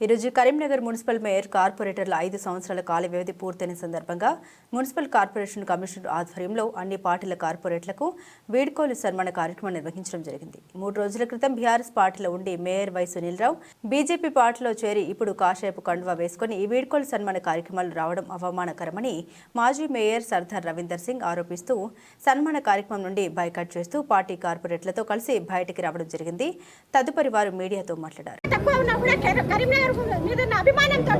ఈరోజు Karimnagar municipal mayor కార్పొరేటర్ల ఐదు సంవత్సరాల కాల వ్యవధి పూర్తయిన సందర్భంగా మున్సిపల్ కార్పొరేషన్ కమిషనర్ ఆధ్వర్యంలో అన్ని పార్టీల కార్పొరేట్లకు వీడ్కోలు సన్మాన కార్యక్రమం నిర్వహించడం జరిగింది. మూడు రోజుల క్రితం బీఆర్ఎస్ పార్టీలో ఉండి మేయర్ వై సునీల్రావు బీజేపీ పార్టీలో చేరి ఇప్పుడు కాషాయపు కండువా వేసుకుని ఈ వీడ్కోలు సన్మాన కార్యక్రమాలు రావడం అవమానకరమని మాజీ మేయర్ సర్దార్ రవీందర్ సింగ్ ఆరోపిస్తూ సన్మాన కార్యక్రమం నుండి బైకట్ చేస్తూ పార్టీ కార్పొరేట్లతో కలిసి బయటికి రావడం జరిగింది. తదుపరి వారు మీడియాతో మాట్లాడారు. కరీంనగర్ మీద ఉన్న అభిమానంతో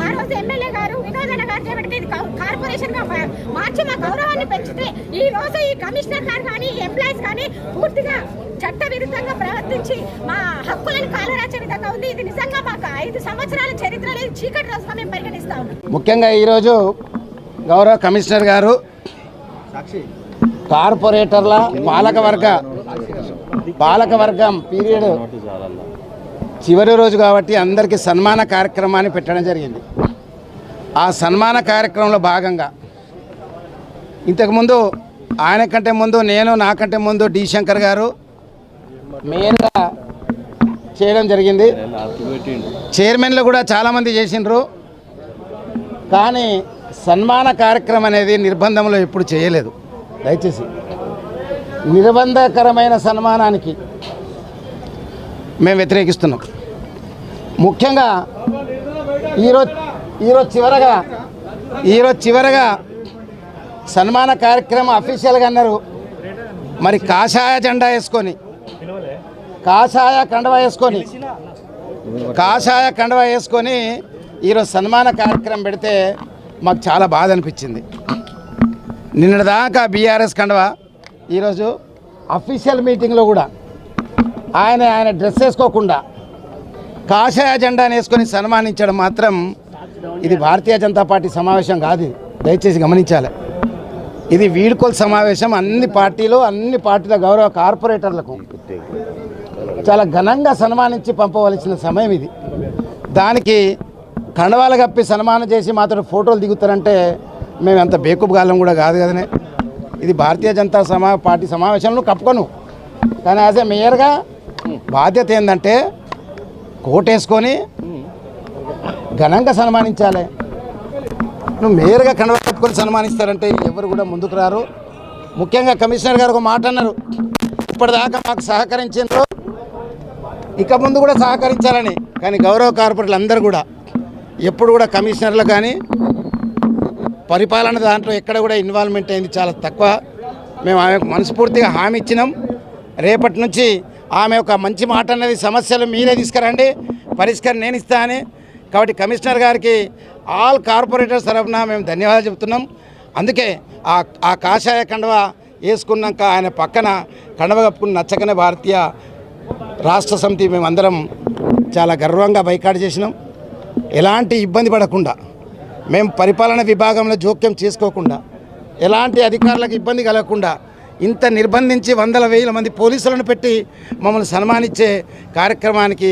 ఆ రోజు ఎమ్మెల్యే గారు వినోదన గారు చేపట్టి ఇది కార్పొరేషన్గా మా- మార్చి మా గౌరవాన్ని పెంచితే ఈ రోజు ఈ కమిషనర్ గారు కానీ ఈ ఎంప్లాయీస్ కానీ పూర్తిగా చట్ట విరుద్ధంగా ప్రవర్తించి మా హక్కులను కాలరాచే విధంగా ఉంది. ఇది నిజంగా మాకు ఐదు సంవత్సరాల చరిత్ర లేదు చీకటి రోజుగా మేము పరిగణిస్తా ముఖ్యంగా ఈరోజు గౌరవ కమిషనర్ గారు కార్పొరేటర్ల పాలకవర్గ పాలకవర్గం పీరియడ్ చివరి రోజు కాబట్టి అందరికీ సన్మాన కార్యక్రమాన్ని పెట్టడం జరిగింది. ఆ సన్మాన కార్యక్రమంలో భాగంగా ఇంతకుముందు ఆయన కంటే ముందు నేను నాకంటే ముందు డి శంకర్ గారు మెయిన్గా చేయడం జరిగింది. చైర్మన్లు కూడా చాలామంది చేసిండ్రు. కానీ సన్మాన కార్యక్రమం అనేది నిర్బంధంలో ఎప్పుడు చేయలేదు. దయచేసి. నిర్బంధకరమైన సన్మానానికి మేము వ్యతిరేకిస్తున్నాం. ముఖ్యంగా ఈరోజు ఈరోజు చివరగా ఈరోజు చివరగా సన్మాన కార్యక్రమం అఫీషియల్గా అన్నారు. మరి కాషాయ జెండా వేసుకొని కాషాయ కండవ వేసుకొని కాషాయ కండవ వేసుకొని ఈరోజు సన్మాన కార్యక్రమం పెడితే మాకు చాలా బాధ అనిపించింది. నిన్నటిదాకా బీఆర్ఎస్ కండవ ఈరోజు అఫీషియల్ మీటింగ్లో కూడా ఆయన ఆయన డ్రెస్ వేసుకోకుండా కాషాయ జెండాని వేసుకొని సన్మానించడం మాత్రం ఇది భారతీయ జనతా పార్టీ సమావేశం కాదు. దయచేసి గమనించాలి. ఇది వీడ్కోలు సమావేశం. అన్ని పార్టీలు అన్ని పార్టీల గౌరవ కార్పొరేటర్లకు చాలా ఘనంగా సన్మానించి పంపవలసిన సమయం ఇది. దానికి కండవాలు కప్పి సన్మానం చేసి మాత్రం ఫోటోలు దిగుతారంటే మేము అంత బేకూపు కూడా కాదు కదనే. ఇది భారతీయ జనతా సమా పార్టీ సమావేశంలో కప్పుకోను. కానీ యాజ్ ఏ మేయర్గా బాధ్యత ఏంటంటే కోటేసుకొని ఘనంగా సన్మానించాలి. నువ్వు మేయర్గా కండవ కప్పుకొని సన్మానిస్తారంటే ఎవరు కూడా ముందుకు రారు. ముఖ్యంగా కమిషనర్ గారు ఒక మాట అన్నారు. ఇప్పటిదాకా మాకు సహకరించారు ఇక ముందు కూడా సహకరించాలని. కానీ గౌరవ కార్పొరేట్లు అందరూ కూడా ఎప్పుడు కూడా కమిషనర్లు కానీ పరిపాలన దాంట్లో ఎక్కడ కూడా ఇన్వాల్వ్మెంట్ అయింది చాలా తక్కువ. మేము ఆమెకు మనస్ఫూర్తిగా హామీ ఇచ్చినాం. రేపటి నుంచి ఆమె ఒక మంచి మాట అనేది సమస్యలు మీరే తీసుకురండి. పరిష్కారం నేను ఇస్తా కాబట్టి కమిషనర్ గారికి ఆల్ కార్పొరేటర్స్ తరఫున మేము ధన్యవాదాలు చెప్తున్నాం అందుకే ఆ ఆ కాషాయ కండవ వేసుకున్నాక ఆయన పక్కన కండవ కప్పుకుని నచ్చకనే భారతీయ రాష్ట్ర సమితి మేమందరం చాలా గర్వంగా బైకాట్ చేసినాం. ఎలాంటి ఇబ్బంది పడకుండా మేము పరిపాలన విభాగంలో జోక్యం చేసుకోకుండా ఎలాంటి అధికారులకు ఇబ్బంది కలగకుండా ఇంత నిర్బంధించి వందల వేల మంది పోలీసులను పెట్టి మమ్మల్ని సన్మానించే కార్యక్రమానికి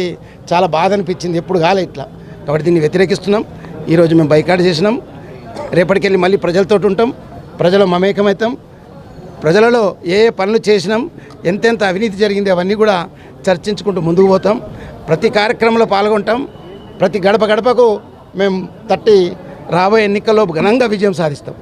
చాలా బాధ అనిపించింది. ఎప్పుడు కాలే ఇట్లా. కాబట్టి దీన్ని వ్యతిరేకిస్తున్నాం. ఈరోజు మేము బైకాట్ చేసినాం. రేపటికెళ్ళి మళ్ళీ ప్రజలతో ఉంటాం. ప్రజలు మమేకమవుతాం ప్రజలలో ఏ ఏ పనులు చేసినాం ఎంతెంత అవినీతి జరిగింది అవన్నీ కూడా చర్చించుకుంటూ ముందుకు పోతాం. ప్రతి కార్యక్రమంలో పాల్గొంటాం. ప్రతి గడప గడపకు మేము తట్టి రాబోయే ఎన్నికల్లో ఘనంగా విజయం సాధిస్తాం.